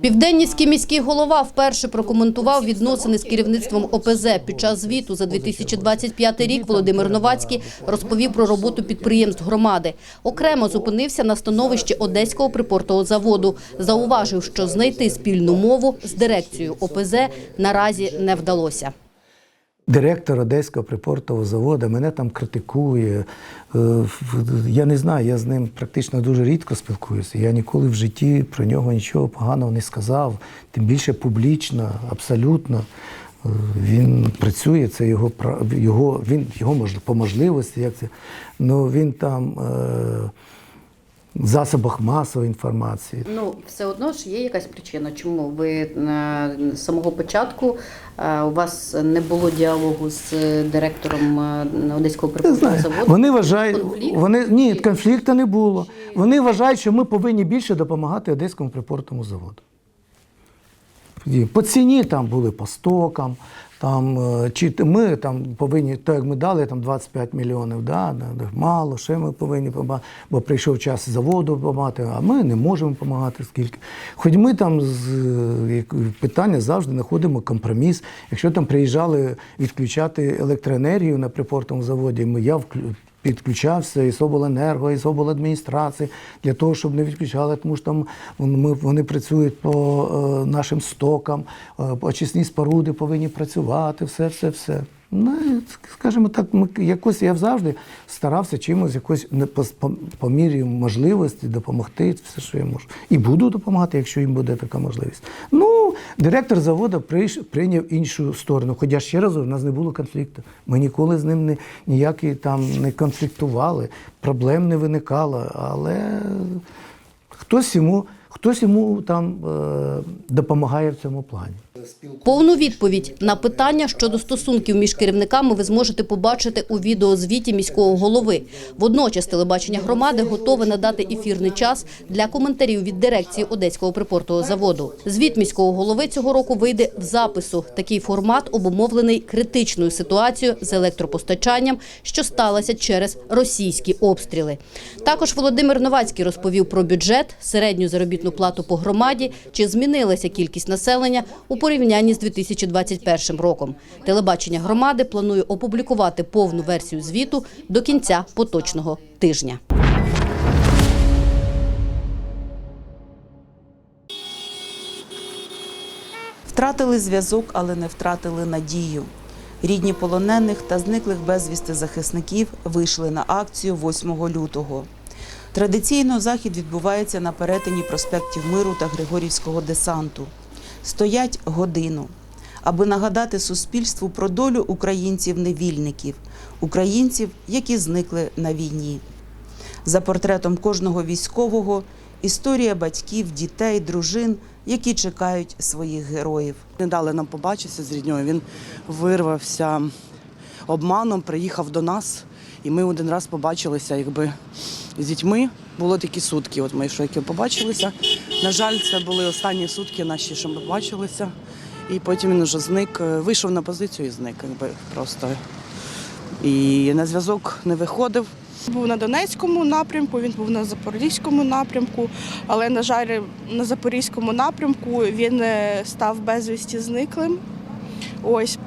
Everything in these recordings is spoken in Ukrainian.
Південніський міський голова вперше прокоментував відносини з керівництвом ОПЗ. Під час звіту за 2025 рік Володимир Новацький розповів про роботу підприємств громади. Окремо зупинився на становищі Одеського припортового заводу. Зауважив, що знайти спільну мову з дирекцією ОПЗ наразі не вдалося. Директор Одеського припортового заводу мене там критикує. Е, Я не знаю, я з ним практично дуже рідко спілкуюся. Я ніколи в житті про нього нічого поганого не сказав, тим більше публічно, абсолютно. Е, Він працює, це його його, він його мож, по можливості, як це. Ну він там е, засобах масової інформації. Ну, все одно ж є якась причина, чому ви е, з самого початку е, у вас не було діалогу з директором е, Одеського Не заводу? Вони вважають, Конфлікт? вони ні, конфлікту не було. Вони вважають, що ми повинні більше допомагати Одеському припортному заводу. По ціні там були по стокам, там, е, чи ми там повинні, так як ми дали там 25 мільйонів, да, мало, ще ми повинні допомагати, бо прийшов час заводу допомагати, а ми не можемо допомагати скільки. Хоч ми там з питання завжди знаходимо компроміс. Якщо там приїжджали відключати електроенергію на припортовому заводі, ми я вклю- підключався і обленерго, і обладміністрації для того, щоб не відключали, тому що там ми, вони працюють по е, нашим стокам, е, очисні споруди повинні працювати, все, все, все. Ну, скажімо так, ми якось я завжди старався чимось якось по, по, по мірі можливості допомогти все, що я можу. І буду допомагати, якщо їм буде така можливість. Ну, директор заводу прийш, прийняв іншу сторону. Хоча ще раз, у нас не було конфлікту. Ми ніколи з ним не, ніякі там не конфліктували, проблем не виникало, але хтось йому, хтось йому там е, допомагає в цьому плані. Повну відповідь на питання щодо стосунків між керівниками ви зможете побачити у відеозвіті міського голови. Водночас телебачення громади готове надати ефірний час для коментарів від дирекції Одеського припортового заводу. Звіт міського голови цього року вийде в запису. Такий формат обумовлений критичною ситуацією з електропостачанням, що сталося через російські обстріли. Також Володимир Новацький розповів про бюджет, середню заробітну плату по громаді, чи змінилася кількість населення у порівнянні з 2021 роком. Телебачення громади планує опублікувати повну версію звіту до кінця поточного тижня. Втратили зв'язок, але не втратили надію. Рідні полонених та зниклих безвісти захисників вийшли на акцію 8 лютого. Традиційно захід відбувається на перетині проспектів Миру та Григорівського десанту. Стоять годину, аби нагадати суспільству про долю українців-невільників, українців, які зникли на війні. За портретом кожного військового історія батьків, дітей, дружин, які чекають своїх героїв. Не дали нам побачитися з рідньою. Він вирвався обманом, приїхав до нас, і ми один раз побачилися, якби з дітьми. Було такі сутки. От ми які побачилися. На жаль, це були останні сутки наші, що ми бачилися. І потім він вже зник, е, вийшов на позицію і зник, якби просто. І на зв'язок не виходив. Був на Донецькому напрямку, він був на Запорізькому напрямку, але, на жаль, на Запорізькому напрямку він е, став безвісті зниклим. Ось.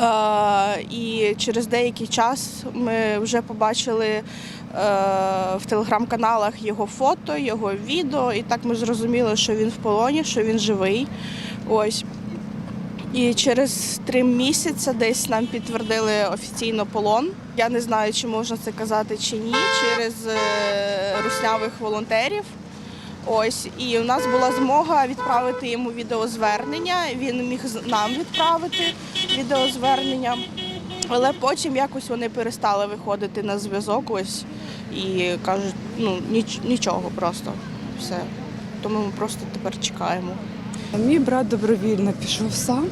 Е, і через деякий час ми вже побачили е, в телеграм-каналах його фото, його відео, і так ми зрозуміли, що він в полоні, що він живий. Ось. І через три місяці десь нам підтвердили офіційно полон. Я не знаю, чи можна це казати чи ні, через е, руснявих волонтерів. Ось, і у нас була змога відправити йому відеозвернення. Він міг нам відправити відеозвернення, але потім якось вони перестали виходити на зв'язок. Ось і кажуть, ну ніч, нічого просто все. Тому ми просто тепер чекаємо. Мій брат добровільно пішов сам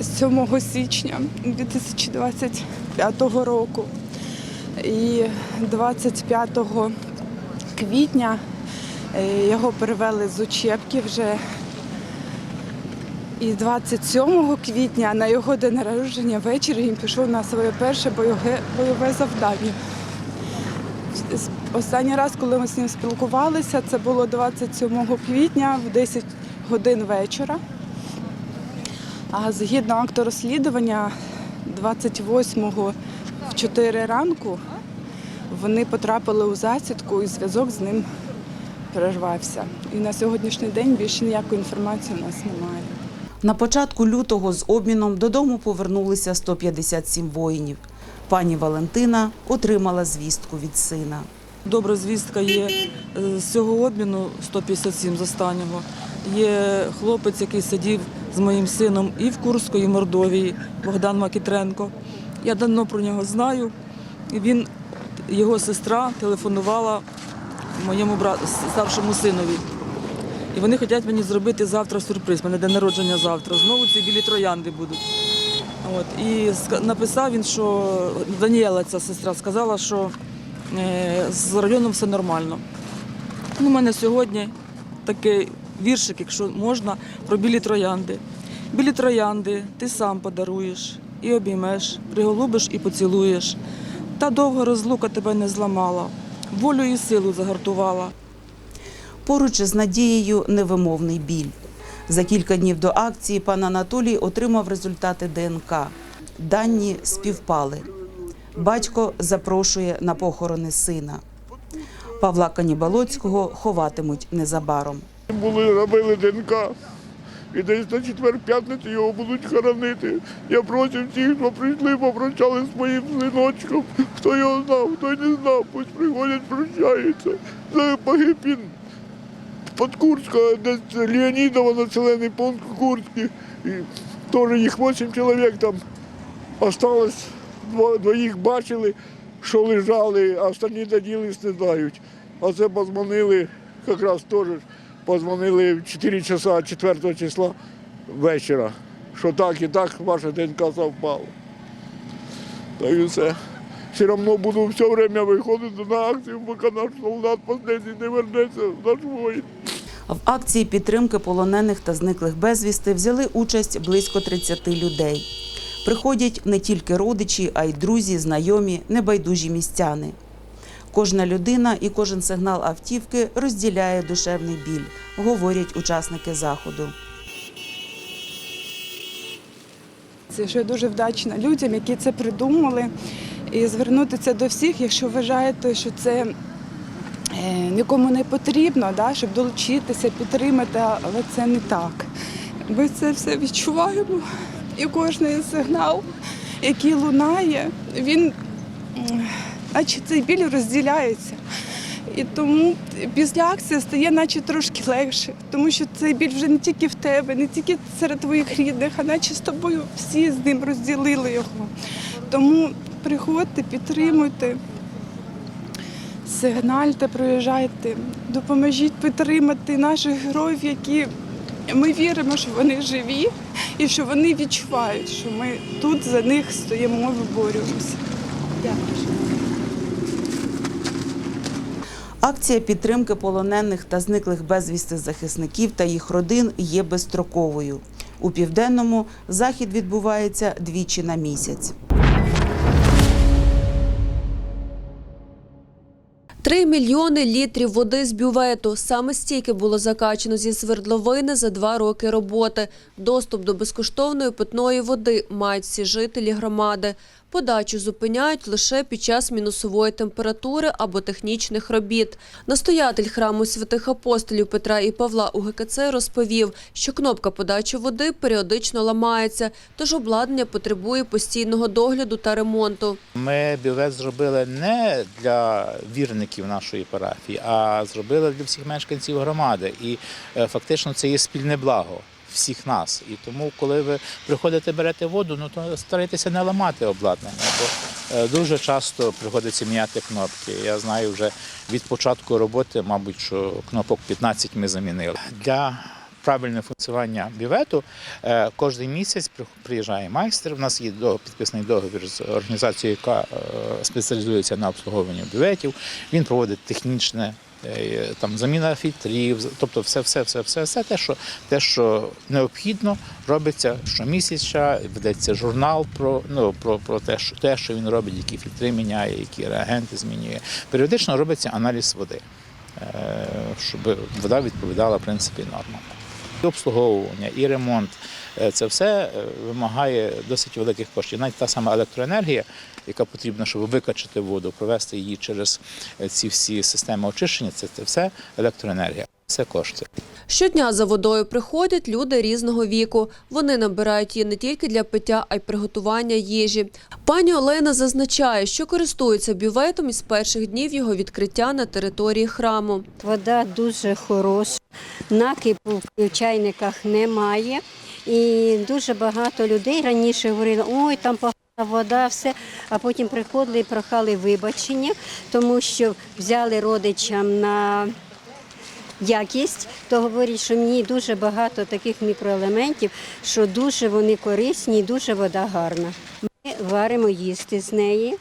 з 7 січня 2025 року. І 25 квітня е, його перевели з учебки вже. І 27 квітня на його день народження ввечері він пішов на своє перше бойове, бойове завдання. Останній раз, коли ми з ним спілкувалися, це було 27 квітня в 10 годин вечора. А згідно акту розслідування, 28-го в 4 ранку вони потрапили у засідку і зв'язок з ним перервався. І на сьогоднішній день більше ніякої інформації у нас немає. На початку лютого з обміном додому повернулися 157 воїнів. Пані Валентина отримала звістку від сина. Добра звістка є е, з цього обміну 157 з останнього. Є хлопець, який сидів з моїм сином і в Курську, і в Мордовії, Богдан Макітренко. Я давно про нього знаю. Він, його сестра телефонувала моєму брату, старшому синові. І вони хочуть мені зробити завтра сюрприз. У мене день народження завтра. Знову ці білі троянди будуть. От. І написав він, що Даніела, ця сестра, сказала, що е, з районом все нормально. Ну, у мене сьогодні такий віршик, якщо можна, про білі троянди. Білі троянди ти сам подаруєш і обіймеш, приголубиш і поцілуєш. Та довга розлука тебе не зламала, волю і силу загартувала. Поруч із Надією невимовний біль. За кілька днів до акції пан Анатолій отримав результати ДНК. Дані співпали. Батько запрошує на похорони сина. Павла Канібалоцького ховатимуть незабаром. Були робили ДНК. І десь на четвер-п'ятницю його будуть хоронити. Я просив всіх, хто прийшли, попрощали з моїм синочком. Хто його знав, хто не знав, пусть приходять, прощаються. Це погиб він під Курська, десь Леонідово, населений пункт Курський. Теж їх вісім чоловік там осталось. Дво- Двоїх бачили, що лежали, а останні доділись не знають. А це позвонили, якраз теж позвонили в 4 часа 4 числа вечора, що так і так ваша ДНК совпала. Та і все. Все одно буду все время виходити на акцію, поки наш солдат останній не вернеться, наш воїн. В акції підтримки полонених та зниклих безвісти взяли участь близько 30 людей. Приходять не тільки родичі, а й друзі, знайомі, небайдужі містяни. Кожна людина і кожен сигнал автівки розділяє душевний біль, говорять учасники заходу. Це що я дуже вдячна людям, які це придумали. І звернутися до всіх, якщо вважаєте, що це е, нікому не потрібно, да, щоб долучитися, підтримати, але це не так. Ми це все відчуваємо. І кожен сигнал, який лунає, він, наче цей біль розділяється. І тому після акції стає наче трошки легше, тому що цей біль вже не тільки в тебе, не тільки серед твоїх рідних, а наче з тобою всі з ним розділили його. Тому приходьте, підтримуйте, сигнальте, приїжджайте, допоможіть підтримати наших героїв, які ми віримо, що вони живі і що вони відчувають, що ми тут за них стоїмо, виборюємося. Дякую. Акція підтримки полонених та зниклих безвісти захисників та їх родин є безстроковою. У південному захід відбувається двічі на місяць. Три мільйони літрів води з бювету. Саме стільки було закачано зі свердловини за два роки роботи. Доступ до безкоштовної питної води мають всі жителі громади. Подачу зупиняють лише під час мінусової температури або технічних робіт. Настоятель храму святих апостолів Петра і Павла у ГКЦ розповів, що кнопка подачі води періодично ламається, тож обладнання потребує постійного догляду та ремонту. Ми бювет зробили не для вірників нашої парафії, а зробили для всіх мешканців громади. І е, фактично це є спільне благо всіх нас. І тому, коли ви приходите, берете воду, ну то старайтеся не ламати обладнання, бо е, дуже часто приходиться міняти кнопки. Я знаю вже від початку роботи, мабуть, що кнопок 15 ми замінили. Для правильне функціонування бювету е, кожен місяць при- приїжджає майстер. У нас є підписаний договір з організацією, яка е, спеціалізується на обслуговуванні бюветів. Він проводить технічне там заміна фільтрів, тобто все, все, все, все, все те, що те, що необхідно, робиться щомісяця, ведеться журнал про ну про, про те, що те, що він робить, які фільтри міняє, які реагенти змінює. Періодично робиться аналіз води, е, щоб вода відповідала в принципі нормам. І обслуговування, і ремонт е, це все е, вимагає досить великих коштів. Навіть та сама електроенергія, яка потрібна, щоб викачати воду, провести її через е, ці всі системи очищення, це, це все електроенергія. Це кошти. Щодня за водою приходять люди різного віку. Вони набирають її не тільки для пиття, а й приготування їжі. Пані Олена зазначає, що користується бюветом із перших днів його відкриття на території храму. Вода дуже хороша, накипу в чайниках немає. І дуже багато людей раніше говорили, ой, там погана вода, все. А потім приходили і прохали вибачення, тому що взяли родичам на якість, то говорять, що мені дуже багато таких мікроелементів, що дуже вони корисні і дуже вода гарна. Ми варимо їсти з неї,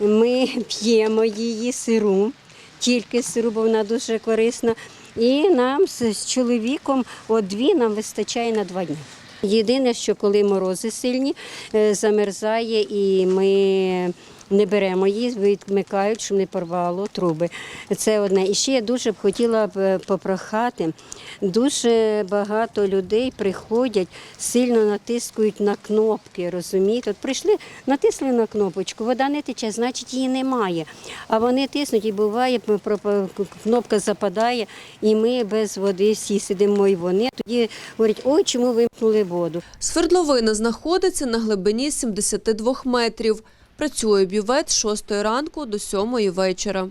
ми п'ємо її сиру, тільки сиру, бо вона дуже корисна. І нам з чоловіком от дві нам вистачає на два дні. Єдине, що коли морози сильні, е, замерзає і ми не беремо її, відмикають, щоб не порвало труби. Це одне. І ще я дуже б хотіла б е, попрохати. Дуже багато людей приходять, сильно натискають на кнопки, розумієте? От прийшли, натисли на кнопочку, вода не тече, значить її немає. А вони тиснуть і буває, кнопка западає, і ми без води всі сидимо, і вони тоді говорять, ой, чому вимкнули воду? Свердловина знаходиться на глибині 72 метрів. Працює бювет з 6 ранку до 7 вечора.